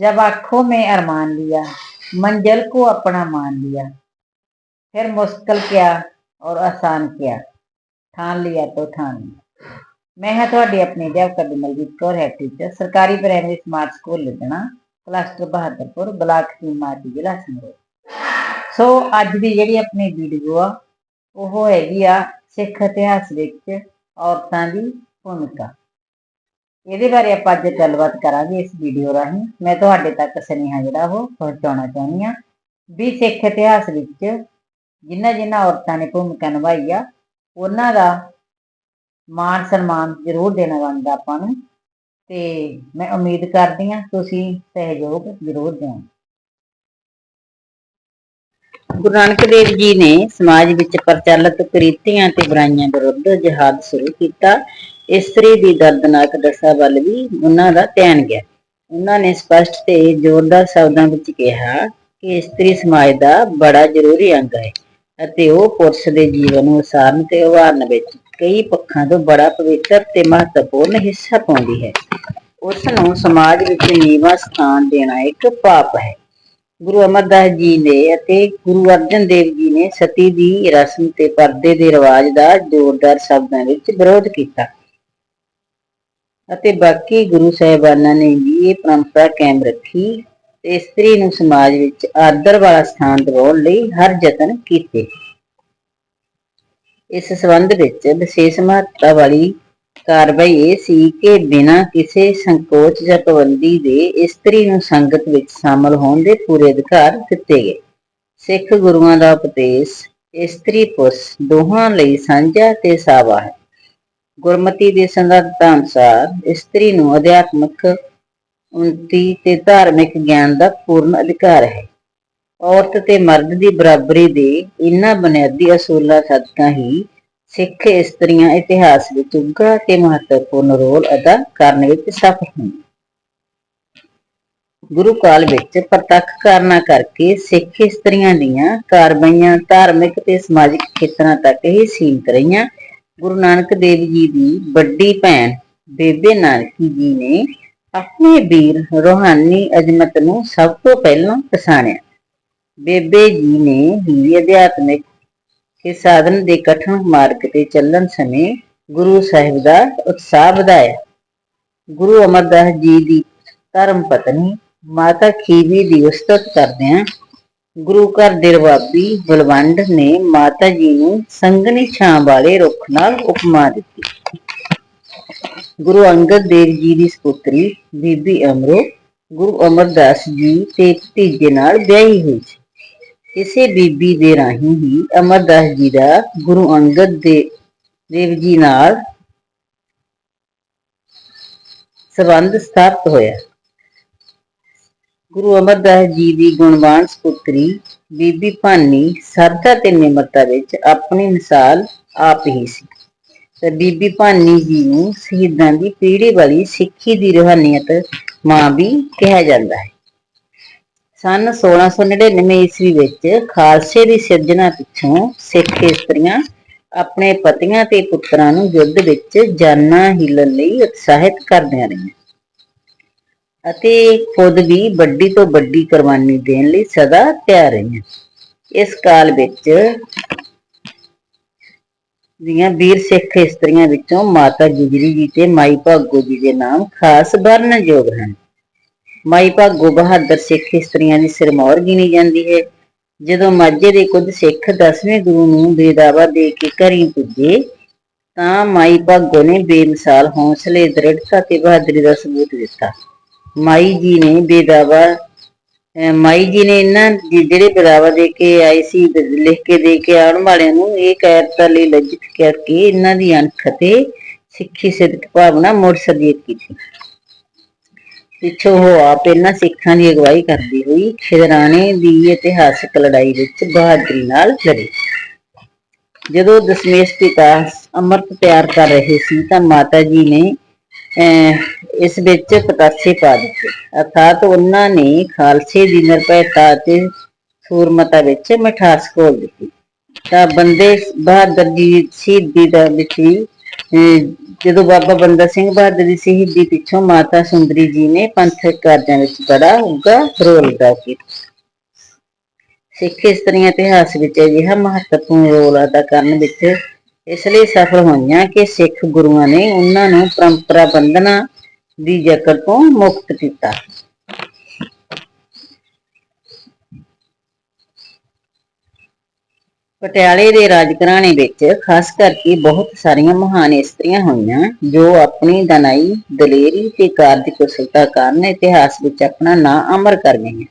जब आंखों में अरमान लिया मंजिल को अपना मान लिया फिर मुश्किल क्या और आसान क्या ठान लिया तो ठान लिया ਮੈਂ ਹਾਂ ਤੁਹਾਡੀ ਆਪਣੀ ਅਧਿਆਪਕਾ ਬਿਮਲਜੀਤ ਕੌਰ ਹੈ ਟੀਚਰ ਸਰਕਾਰੀ primary smart school Ludhiana cluster Bahadarpur block ਸੀਮਾਤੀ ਜ਼ਿਲ੍ਹਾ ਸੰਗਰੂਰ ਸੋ ਅੱਜ ਦੀ ਜਿਹੜੀ ਆਪਣੀ ਵੀਡੀਓ ਆ ਉਹ ਹੈਗੀ ਆ ਸਿੱਖ ਇਤਿਹਾਸ ਵਿੱਚ ਔਰਤਾਂ ਦੀ ਭੂਮਿਕਾ ਇਹਦੇ ਬਾਰੇ ਆਪਾਂ ਅੱਜ ਗੱਲਬਾਤ ਕਰਾਂਗੇ ਇਸ ਵੀਡੀਓ ਰਾਹੀਂ। ਮੈਂ ਤੁਹਾਡੇ ਤੱਕ ਸੁਨੇਹਾ ਜਿਹੜਾ ਉਹ ਪਹੁੰਚਾਉਣਾ ਚਾਹੁੰਦੀ ਆ ਵੀ ਸਿੱਖ ਇਤਿਹਾਸ ਵਿੱਚ ਜਿਨ੍ਹਾਂ ਜਿਨ੍ਹਾਂ ਔਰਤਾਂ ਨੇ ਭੂਮਿਕਾ ਨਿਭਾਈ ਆ, ਉਹਨਾਂ ਦਾ ਮਾਣ ਸਨਮਾਨ ਜ਼ਰੂਰ ਦੇਣਾ ਬਣਦਾ ਆਪਾਂ ਨੂੰ। ਤੇ ਮੈਂ ਉਮੀਦ ਕਰਦੀ ਹਾਂ ਤੁਸੀਂ ਸਹਿਯੋਗ ਜ਼ਰੂਰ ਦਿਓ ਗੁਰੂ ਨਾਨਕ ਦੇਵ ਜੀ ਨੇ ਸਮਾਜ ਵਿੱਚ ਪ੍ਰਚਲਿਤ ਕੁਰੀਤੀਆਂ ਤੇ ਬੁਰਾਈਆਂ ਵਿਰੁੱਧ ਜਹਾਦ ਸ਼ੁਰੂ ਕੀਤਾ। ਇਸਤਰੀ ਦੀ ਦਰਦਨਾਕ ਦਸ਼ਾ ਵੱਲ ਵੀ ਉਹਨਾਂ ਦਾ ਧਿਆਨ ਗਿਆ। ਉਹਨਾਂ ਨੇ ਸਪਸ਼ਟ ਤੇ ਜ਼ੋਰਦਾਰ ਸ਼ਬਦਾਂ ਵਿੱਚ ਕਿਹਾ ਕਿ ਇਸਤਰੀ ਸਮਾਜ ਦਾ ਬੜਾ ਜ਼ਰੂਰੀ ਅੰਗ ਹੈ ਅਤੇ ਉਹ ਪੁਰਸ਼ ਦੇ ਜੀਵਨ ਨੂੰ ਉਸਾਰਨ ਤੇ ਉਭਾਰਨ ਵਿੱਚ ਕਈ ਪੱਖਾਂ ਤੋਂ ਬੜਾ ਪਵਿੱਤਰ ਤੇ ਮਹੱਤਵਪੂਰਨ ਹਿੱਸਾ ਪਾਉਂਦੀ ਹੈ। ਉਸ ਨੂੰ ਸਮਾਜ ਵਿੱਚ ਨੀਵਾਂ ਸਥਾਨ ਦੇਣਾ ਇੱਕ ਪਾਪ ਹੈ। ਗੁਰੂ ਅਮਰਦਾਸ ਜੀ ਨੇ ਅਤੇ ਗੁਰੂ ਅਰਜਨ ਦੇਵ ਜੀ ਨੇ ਸਤੀ ਦੀ ਰਸਮ ਤੇ ਪਰਦੇ ਦੇ ਰਿਵਾਜ ਦਾ ਜ਼ੋਰਦਾਰ ਸ਼ਬਦਾਂ ਵਿੱਚ ਵਿਰੋਧ ਕੀਤਾ। ਅਤੇ ਬਾਕੀ ਗੁਰੂ ਸਾਹਿਬਾਨਾਂ ਨੇ ਵੀ ਇਹ ਪਰੰਪਰਾ ਕਾਇਮ ਰੱਖੀ ਤੇ ਇਸਤਰੀ ਨੂੰ ਸਮਾਜ ਵਿੱਚ ਆਦਰ ਵਾਲਾ ਸਥਾਨ ਦਿਵਾਉਣ ਲਈ ਹਰ ਯਤਨ ਕੀਤੇ। ਇਸ ਸੰਬੰਧ ਵਿੱਚ ਵਿਸ਼ੇਸ਼ ਮਹੱਤਤਾ ਵਾਲੀ ਕਾਰਵਾਈ ਇਹ ਸੀ ਕਿ ਬਿਨਾਂ ਕਿਸੇ ਸੰਕੋਚ ਜਾਂ ਪਾਬੰਦੀ ਦੇ ਇਸਤਰੀ ਨੂੰ ਸੰਗਤ ਵਿੱਚ ਸ਼ਾਮਲ ਹੋਣ ਦੇ ਪੂਰੇ ਅਧਿਕਾਰ ਦਿੱਤੇ ਗਏ। ਸਿੱਖ ਗੁਰੂਆਂ ਦਾ ਉਪਦੇਸ਼ ਇਸਤਰੀ ਪੁਰਸ਼ ਦੋਹਾਂ ਲਈ ਸਾਂਝਾ ਤੇ ਸਾਵਾ ਹੈ। ਗੁਰਮਤੀ ਦੇ ਸਿਧਾਂਤਾਂ ਅਨੁਸਾਰ ਇਸਤਰੀ ਨੂੰ ਅਧਿਆਤਮਿਕ ਉન્નਤੀ ਤੇ ਧਾਰਮਿਕ ਗਿਆਨ ਦਾ ਪੂਰਨ ਅਧਿਕਾਰ ਹੈ। ਔਰਤ ਤੇ ਮਰਦ ਦੀ ਬਰਾਬਰੀ ਦੇ ਇਨ੍ਹਾਂ ਬੁਨਿਆਦੀ ਅਸੂਲਾਂ ਸਦਕਾ ਹੀ ਸਿੱਖ ਇਸਤਰੀਆਂ ਇਤਿਹਾਸ ਵਿੱਚ ਉੱਘਾ ਤੇ ਮਹੱਤਵਪੂਰਨ ਰੋਲ ਅਦਾ ਕਰਨ ਵਿੱਚ ਸਫਲ ਹੋਈਆਂ ਗੁਰੂ ਕਾਲ ਵਿੱਚ ਪ੍ਰਤੱਖ ਕਾਰਨਾਂ ਕਰਕੇ ਸਿੱਖ ਇਸਤਰੀਆਂ ਦੀਆਂ ਕਾਰਵਾਈਆਂ ਧਾਰਮਿਕ ਤੇ ਸਮਾਜਿਕ ਖੇਤਰਾਂ ਤੱਕ ਹੀ ਸੀਮਿਤ ਰਹੀਆਂ। ਗੁਰੂ ਨਾਨਕ ਦੇਵ ਜੀ ਦੀ ਵੱਡੀ ਭੈਣ ਬੇਬੇ ਨਾਨਕੀ ਜੀ ਨੇ ਆਪਣੇ ਵੀਰ ਰੋਹਾਨੀ ਅਜ਼ਮਤ ਨੂੰ ਸਭ ਤੋਂ ਪਹਿਲਾਂ ਪਛਾਣਿਆ। ਬੇਬੇ ਜੀ ਨੇ ਹੀ ਅਧਿਆਤਮਿਕ ਕੇ ਸਾਧਨ ਦੇ ਕਠਨ ਮਾਰਗ ਤੇ ਚੱਲਣ ਸਮੇਂ ਗੁਰੂ ਸਾਹਿਬ ਦਾ ਉਤਸ਼ਾਹ ਵਧਾਇਆ। ਗੁਰੂ ਅਮਰਦਾਸ ਜੀ ਦੀ ਧਰਮ ਪਤਨੀ ਮਾਤਾ ਖੀਵੀ ਦੀ ਉਸਤਤ ਕਰਦਿਆਂ ਗੁਰੂ ਘਰ ਦੇ ਰਵਾਬੀ ਬਲਵੰਡ ਨੇ ਮਾਤਾ ਜੀ ਨੂੰ ਸੰਗਨੀ ਛਾਂ ਵਾਲੇ ਰੁੱਖ ਨਾਲ ਉਪਮਾ ਦਿੱਤੀ। ਗੁਰੂ ਅੰਗਦ ਦੇਵ ਜੀ ਦੀ ਸੁਪੁੱਤਰੀ ਬੀਬੀ ਅਮਰੋ ਗੁਰੂ ਅਮਰਦਾਸ ਜੀ ਤੇ ਭਤੀਜੇ ਨਾਲ ਵਿਆਹੀ ਹੋਈ ਸੀ। ਇਸੇ ਬੀਬੀ ਦੇ ਰਾਹੀਂ ਹੀ ਅਮਰਦਾਸ ਜੀ ਦਾ ਗੁਰੂ ਅੰਗਦ ਦੇ, ਦੇਵ ਜੀ ਨਾਲ ਸੰਬੰਧ ਸਥਾਪਿਤ ਹੋਇਆ। ਗੁਰੂ ਅਮਰਦਾਸ ਜੀ ਦੀ ਗੁਣਵਾਨ ਸੁਪੁੱਤਰੀ ਬੀਬੀ ਭਾਨੀ ਸਰਦਾ ਤੇ ਨਿਮਰਤਾ ਵਿੱਚ ਆਪਣੀ ਮਿਸਾਲ ਆਪ ਹੀ ਸੀ। ਤੇ ਬੀਬੀ ਭਾਨੀ ਜੀ ਨੂੰ ਸ਼ਹੀਦਾਂ ਦੀ ਪੀੜ੍ਹੀ ਵਾਲੀ ਸਿੱਖੀ ਦੀ ਰੂਹਾਨੀਅਤ ਮਾਂ ਵੀ ਕਿਹਾ ਜਾਂਦਾ ਹੈ। ਸਨ 1699 ਈਸਵੀ ਵਿੱਚ ਖਾਲਸੇ ਦੀ ਸਿਰਜਣਾ ਪਿੱਛੋਂ ਸਿੱਖ ਇਸਤਰੀਆਂ ਆਪਣੇ ਪਤੀਆਂ ਤੇ ਪੁੱਤਰਾਂ ਨੂੰ ਯੁੱਧ ਵਿੱਚ ਜਾਨਾਂ ਹਿੱਲਣ ਲਈ ਉਤਸ਼ਾਹਿਤ ਕਰਦੀਆਂ ਰਹੀਆਂ। ਅਤੇ ਖੁਦ ਵੀ ਵੱਡੀ ਤੋਂ ਵੱਡੀ ਕੁਰਬਾਨੀ ਦੇਣ ਲਈ ਸਦਾ ਤਿਆਰ ਰਹੀਆਂ ਇਸ ਕਾਲ ਵਿੱਚ ਦੀਆਂ ਵੀਰ ਸਿੱਖ ਇਸਤਰੀਆਂ ਵਿੱਚੋਂ ਮਾਤਾ ਗੁਜਰੀ ਜੀ ਤੇ ਮਾਈ ਭਾਗੋ ਜੀ ਦੇ ਨਾਮ ਖਾਸ ਵਰਣਨਯੋਗ ਹਨ। ਮਾਈ ਭਾਗੋ ਬਹਾਦਰ ਸਿੱਖ ਇਸਤਰੀਆਂ ਦੀ ਸਿਰਮੌਰ ਗਿਣੀ ਜਾਂਦੀ ਹੈ। ਜਦੋਂ ਮਾਝੇ ਦੇ ਕੁਝ ਸਿੱਖ ਦਸਵੇਂ ਗੁਰੂ ਨੂੰ ਬੇਦਾਵਾ ਦੇ ਕੇ ਘਰੀ ਪੁੱਜੇ, ਤਾਂ ਮਾਈ ਭਾਗੋ ਨੇ ਬੇਮਿਸਾਲ ਹੌਸਲੇ ਦ੍ਰਿੜਤਾ ਤੇ ਬਹਾਦਰੀ ਦਾ ਸਬੂਤ ਦਿੱਤਾ। ਮਾਈ ਜੀ ਨੇ ਬੇਦਾਵਾ ਮਾਈ ਜੀ ਨੇ ਇਹਨਾਂ ਜਿਹੜੇ ਬੇਦਾਵਾ ਦੇ ਕੇ ਆਏ ਸੀ, ਲਿਖ ਕੇ ਦੇ ਕੇ ਆਉਣ ਵਾਲਿਆਂ ਨੂੰ ਇਹ ਕਾਇਰਤਾ ਲਈ ਲੱਜਿਤ ਕਰਕੇ ਇਹਨਾਂ ਦੀ ਅਣਖ ਤੇ ਸਿੱਖੀ ਸਿੱਧਕ ਭਾਵਨਾ ਮੁੜ ਸਰਜੀਤ ਕੀਤੀ। ਪਿੱਛੋਂ ਉਹ ਆਪ ਇਹਨਾਂ ਸਿੱਖਾਂ ਦੀ ਅਗਵਾਈ ਕਰਦੀ ਹੋਈ ਖਿਦਰਾਣੇ ਦੀ ਇਤਿਹਾਸਕ ਲੜਾਈ ਵਿੱਚ ਬਹਾਦਰੀ ਨਾਲ ਲੜੀ। ਜਦੋਂ ਦਸ਼ਮੇਸ਼ ਪਿਤਾ ਅੰਮ੍ਰਿਤ ਤਿਆਰ ਕਰ ਰਹੇ ਸੀ ਤਾਂ ਮਾਤਾ ਜੀ ਨੇ ਇਸ ਵਿੱਚ ਪਤਾਸੇ ਪਾ ਦਿੱਤੇ। ਅਰਥਾਤ ਉਹਨਾਂ ਨੇ ਖਾਲਸੇ ਦੀ ਨਿਰਭੈਤਾ ਅਤੇ ਸੂਰਮਤਾ ਵਿੱਚ ਮਿਠਾਸ ਘੋਲ ਦਿੱਤੀ। ਤਾਂ ਬੰਦੇ ਬਹਾਦਰ ਜੀ ਸ਼ਹੀਦੀ ਦਾ ਵਿੱਚ ਜਦੋਂ ਬਾਬਾ ਬੰਦਾ ਸਿੰਘ ਬਹਾਦਰ ਦੀ ਸ਼ਹੀਦੀ ਪਿੱਛੋਂ ਮਾਤਾ ਸੁੰਦਰੀ ਜੀ ਨੇ ਪੰਥਕ ਕਾਰਜਾਂ ਵਿੱਚ ਬੜਾ ਉੱਘਾ ਰੋਲ ਅਦਾ ਕੀਤਾ। ਸਿੱਖ ਇਸਤਰੀਆਂ ਇਤਿਹਾਸ ਵਿੱਚ ਅਜਿਹਾ ਮਹੱਤਵਪੂਰਨ ਰੋਲ ਅਦਾ ਕਰਨ ਵਿੱਚ ਇਸ ਲਈ ਸਫਲ ਹੋਈਆਂ ਕਿ ਸਿੱਖ ਗੁਰੂਆਂ ਨੇ ਉਹਨਾਂ ਨੂੰ ਪਰੰਪਰਾ ਬੰਧਨਾਂ ਦੀ ਜਕੜ ਤੋਂ ਮੁਕਤ ਕੀਤਾ। ਪਟਿਆਲੇ ਦੇ ਰਾਜਘਰਾਣੇ ਵਿੱਚ ਖਾਸ ਕਰਕੇ ਬਹੁਤ ਸਾਰੀਆਂ ਮਹਾਨ ਇਸਤਰੀਆਂ ਹੋਈਆਂ ਜੋ ਆਪਣੀ ਦਨਾਈ, ਦਲੇਰੀ ਤੇ ਕਾਰਜਕੁਸ਼ਲਤਾ ਕਾਰਨ ਇਤਿਹਾਸ ਵਿੱਚ ਆਪਣਾ ਨਾਂ ਅਮਰ ਕਰ ਗਈਆਂ।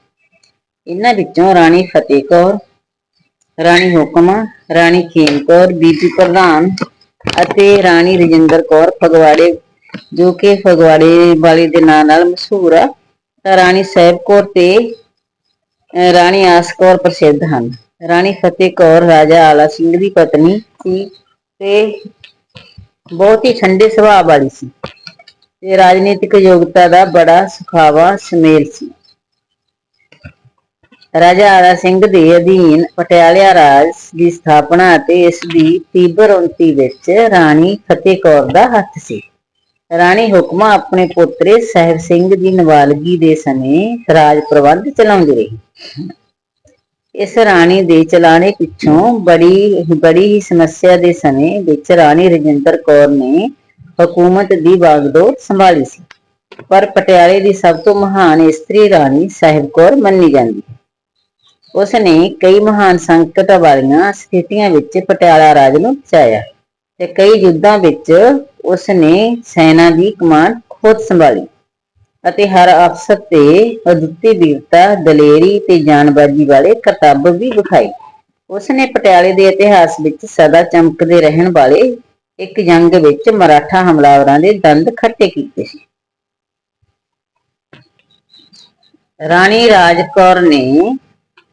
ਇਹਨਾਂ ਵਿੱਚੋਂ ਰਾਣੀ ਫਤਿਹ ਕੌਰ ਰਾਣੀ ਹੁਕਮਾ, ਰਾਣੀ ਖੇਮ ਕੌਰ, ਬੀਬੀ ਪ੍ਰਧਾਨ ਅਤੇ ਰਾਣੀ ਰਜਿੰਦਰ ਕੌਰ ਫਗਵਾੜੇ, ਜੋ ਕਿ ਫਗਵਾੜੇ ਵਾਲੀ ਦੇ ਨਾਂ ਨਾਲ ਮਸ਼ਹੂਰ ਆ, ਤਾਂ ਰਾਣੀ ਸਾਹਿਬ ਕੌਰ ਤੇ ਰਾਣੀ ਆਸ ਕੌਰ ਪ੍ਰਸਿੱਧ ਹਨ। ਰਾਣੀ ਫਤਿਹ ਕੌਰ, ਰਾਜਾ ਆਲਾ ਸਿੰਘ ਦੀ ਪਤਨੀ ਸੀ ਤੇ ਬਹੁਤ ਹੀ ਠੰਡੇ ਸੁਭਾਅ ਵਾਲੀ ਸੀ ਤੇ ਰਾਜਨੀਤਿਕ ਯੋਗਤਾ ਦਾ ਬੜਾ ਸੁਖਾਵਾ ਸਮੇਲ ਸੀ। ਰਾਜਾ ਆਲਾ ਸਿੰਘ ਦੇ ਅਧੀਨ ਪਟਿਆਲਾ ਰਾਜ ਦੀ ਸਥਾਪਨਾ ਅਤੇ ਇਸ ਦੀ ਤੀਬਰ ਉન્નਤੀ ਵਿੱਚ ਰਾਣੀ ਫਤਿਹ ਕੌਰ ਦਾ ਹੱਥ ਸੀ। ਰਾਣੀ ਹੁਕਮਾ ਆਪਣੇ ਪੋਤਰੇ ਸਾਹਿਬ ਸਿੰਘ ਦੀ ਨਵਾਲਗੀ ਦੇ ਸਮੇਂ ਰਾਜ ਪ੍ਰਬੰਧ ਚਲਾਉਂਦੀ ਰਹੀ। ਇਸ ਰਾਣੀ ਦੇ ਚਲਾਣੇ ਪਿੱਛੋਂ ਬੜੀ ਬੜੀ ਹੀ ਸਮੱਸਿਆ ਦੇ ਸਮੇਂ ਵਿੱਚ ਰਾਣੀ ਰਜਿੰਦਰ ਕੌਰ ਨੇ ਹਕੂਮਤ ਦੀ ਬਾਗਡੋਰ ਸੰਭਾਲੀ ਸੀ। ਪਰ ਪਟਿਆਲੇ ਦੀ ਸਭ ਤੋਂ ਮਹਾਨ ਇਸਤਰੀ ਰਾਣੀ ਸਾਹਿਬ ਕੌਰ ਮੰਨੀ ਜਾਂਦੀ। ਹੈ ਉਸ ਨੇ ਕਈ ਮਹਾਨ ਸੰਕਟ ਵਾਲੀਆਂ ਸਥਿਤੀਆਂ ਵਿੱਚ ਪਟਿਆਲਾ ਰਾਜ ਨੂੰ ਬਚਾਇਆ ਤੇ ਕਈ ਯੁੱਧਾਂ ਵਿੱਚ ਉਸ ਨੇ ਸੈਨਾ ਦੀ ਕਮਾਂਡ ਖੁਦ ਸੰਭਾਲੀ ਅਤੇ ਹਰ ਅਫਸਰ ਤੇ ਅਦੁੱਤੀ ਵੀਰਤਾ, ਦਲੇਰੀ ਤੇ ਜਾਨਬਾਜ਼ੀ ਵਾਲੇ ਕਰਤੱਵ ਵੀ ਵਿਖਾਏ ਉਸ ਨੇ ਪਟਿਆਲੇ ਦੇ ਇਤਿਹਾਸ ਵਿੱਚ ਸਦਾ ਚਮਕਦੇ ਰਹਿਣ ਵਾਲੇ ਇੱਕ ਜੰਗ ਵਿੱਚ ਮਰਾਠਾ ਹਮਲਾਵਰਾਂ ਦੇ ਦੰਦ ਖੱਟੇ ਕੀਤੇ ਸੀ। ਰਾਣੀ ਰਾਜ ਕੌਰ ਨੇ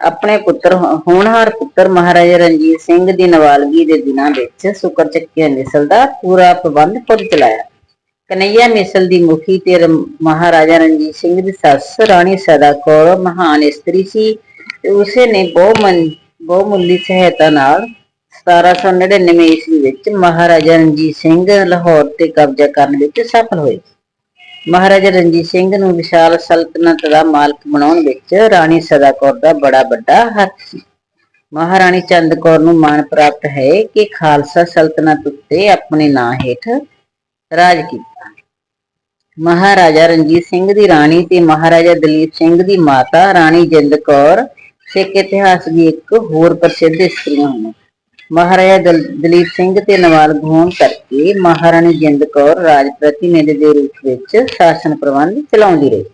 ਆਪਣੇ ਪੁੱਤਰ ਹੋਣਹਾਰ ਪੁੱਤਰ ਮਹਾਰਾਜਾ ਰਣਜੀਤ ਸਿੰਘ ਦੀ ਨਵਾਲਗੀ ਦੇ ਦਿਨਾਂ ਵਿੱਚ ਸੁਕਰ ਚੱਕੀਆਂ ਮਿਸਲ ਦਾ ਪੂਰਾ ਪ੍ਰਬੰਧ ਖੁਦ ਚਲਾਇਆ। ਕਨਈਆ ਮਿਸਲ ਦੀ ਮੁਖੀ ਤੇ ਮਹਾਰਾਜਾ ਰਣਜੀਤ ਸਿੰਘ ਦੀ ਸੱਸ ਰਾਣੀ ਸਦਾ ਕੌਰ ਮਹਾਨ ਇਸਤਰੀ ਸੀ ਤੇ ਉਸੇ ਨੇ ਬਹੁਮਨ ਬਹੁਮੁੱਲੀ ਸਹਾਇਤਾ ਨਾਲ 1799 ਈਸਵੀ ਵਿੱਚ ਮਹਾਰਾਜਾ ਰਣਜੀਤ ਸਿੰਘ ਲਾਹੌਰ ਤੇ ਕਬਜ਼ਾ ਕਰਨ ਵਿੱਚ ਸਫਲ ਹੋਏ। ਮਹਾਰਾਜਾ ਰਣਜੀਤ ਸਿੰਘ ਨੂੰ ਵਿਸ਼ਾਲ ਸਲਤਨਤ ਦਾ ਮਾਲਕ ਬਣਾਉਣ ਵਿੱਚ ਰਾਣੀ ਸਦਾ ਕੌਰ ਦਾ ਬੜਾ ਵੱਡਾ ਹੱਥ ਸੀ। ਮਹਾਰਾਣੀ ਚੰਦ ਕੌਰ ਨੂੰ ਮਾਣ ਪ੍ਰਾਪਤ ਹੈ ਕਿ ਖਾਲਸਾ ਸਲਤਨਤ ਉੱਤੇ ਆਪਣੇ ਨਾਂ ਹੇਠ ਰਾਜ ਕੀਤਾ। ਮਹਾਰਾਜਾ ਰਣਜੀਤ ਸਿੰਘ ਦੀ ਰਾਣੀ ਤੇ ਮਹਾਰਾਜਾ ਦਲੀਪ ਸਿੰਘ ਦੀ ਮਾਤਾ ਰਾਣੀ ਜਿੰਦ ਕੌਰ ਸਿੱਖ ਇਤਿਹਾਸ ਦੀ ਇੱਕ ਹੋਰ ਪ੍ਰਸਿੱਧ ਇਸਤਰੀਆਂ ਹਨ। ਮਹਾਰਾਜਾ ਦਲ- ਦਲੀਪ ਸਿੰਘ ਤੇ ਨਵਾਲਗ ਹੋਣ ਕਰਕੇ ਮਹਾਰਾਣੀ ਜਿੰਦ ਕੌਰ ਰਾਜ ਪ੍ਰਤੀਨਿਧ ਦੇ ਰੂਪ ਵਿੱਚ ਸ਼ਾਸਨ ਪ੍ਰਬੰਧ ਚਲਾਉਂਦੀ ਰਹੀ।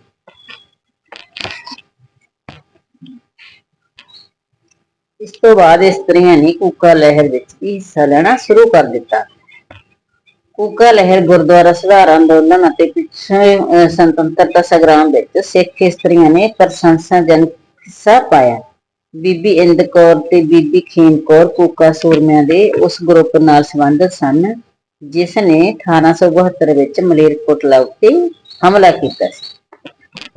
ਇਸ ਤੋਂ ਬਾਅਦ ਇਸਤਰੀਆਂ ਨੇ ਕੂਕਾ ਲਹਿਰ ਵਿੱਚ ਵੀ ਹਿੱਸਾ ਲੈਣਾ ਸ਼ੁਰੂ ਕਰ ਦਿੱਤਾ। ਕੂਕਾ ਲਹਿਰ ਗੁਰਦੁਆਰਾ ਸੁਧਾਰ ਅੰਦੋਲਨ ਅਤੇ ਪਿੱਛੇ ਸੁਤੰਤਰਤਾ ਸੰਗਰਾਮ ਵਿੱਚ ਸਿੱਖ ਇਸਤਰੀਆਂ ਨੇ ਪ੍ਰਸ਼ੰਸਾਜਨਕ ਹਿੱਸਾ ਪਾਇਆ। ਬੀਬੀ ਇੰਦ ਕੌਰ ਤੇ ਬੀਬੀ ਖੀਮ ਕੌਰ ਕੋਕਾ ਸੂਰਮਿਆਂ ਦੇ ਉਸ ਗਰੁੱਪ ਨਾਲ ਸੰਬੰਧਿਤ ਸਨ ਜਿਸ ਨੇ 1872 ਵਿੱਚ ਮਲੇਰਕੋਟਲਾ ਉੱਤੇ ਹਮਲਾ ਕੀਤਾ ਸੀ।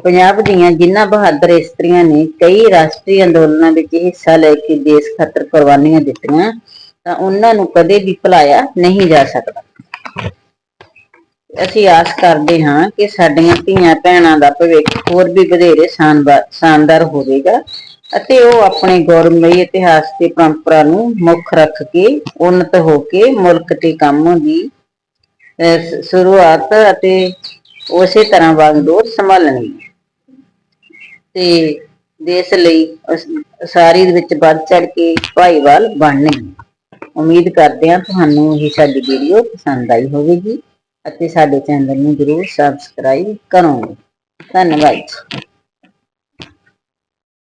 ਪੰਜਾਬ ਦੀਆਂ ਜਿਨ੍ਹਾਂ ਬਹਾਦਰ ਇਸਤਰੀਆਂ ਨੇ ਕਈ ਰਾਸ਼ਟਰੀ ਅੰਦੋਲਨਾਂ ਵਿੱਚ ਹਿੱਸਾ ਲੈ ਕੇ ਦੇਸ਼ ਖਾਤਰ ਕੁਰਬਾਨੀਆਂ ਦਿੱਤੀਆਂ, ਤਾਂ ਉਹਨਾਂ ਨੂੰ ਕਦੇ ਵੀ ਭੁਲਾਇਆ ਨਹੀਂ ਜਾ ਸਕਦਾ। ਅਸੀਂ ਆਸ ਕਰਦੇ ਹਾਂ ਕਿ ਸਾਡੀਆਂ ਧੀਆਂ ਭੈਣਾਂ ਦਾ ਭਵਿੱਖ ਹੋਰ ਵੀ ਵਧੇਰੇ ਸ਼ਾਨਦਾਰ ਸ਼ਾਨਦਾਰ ਹੋਵੇਗਾ। ਅਤੇ ਉਹ ਆਪਣੇ ਗੌਰਵਮਈ ਇਤਿਹਾਸ ਤੇ ਪਰੰਪਰਾ ਨੂੰ ਮੁੱਖ ਰੱਖ ਕੇ ਉન્નਤ ਹੋ ਕੇ ਮੁਲਕ ਤੇ ਕੰਮ ਦੀ ਸ਼ੁਰੂਆਤ ਅਤੇ ਉਸੇ ਤਰ੍ਹਾਂ ਵਾਂਗਡੋਰ ਸੰਭਾਲਣਗੇ ਤੇ ਦੇਸ਼ ਲਈ ਉਸ- ਉਸਾਰੀ ਦੇ ਵਿੱਚ ਵੱਧ ਚੜ ਕੇ ਭਾਈਵਾਲ ਬਣਨਗੇ ਉਮੀਦ ਕਰਦੇ ਹਾਂ ਤੁਹਾਨੂੰ ਇਹ ਸਾਡੀ ਵੀਡੀਓ ਪਸੰਦ ਆਈ ਹੋਵੇਗੀ ਅਤੇ ਸਾਡੇ ਚੈਨਲ ਨੂੰ ਜਰੂਰ ਸਬਸਕ੍ਰਾਈਬ ਕਰੋਗੇ ਧੰਨਵਾਦ ਜੀ।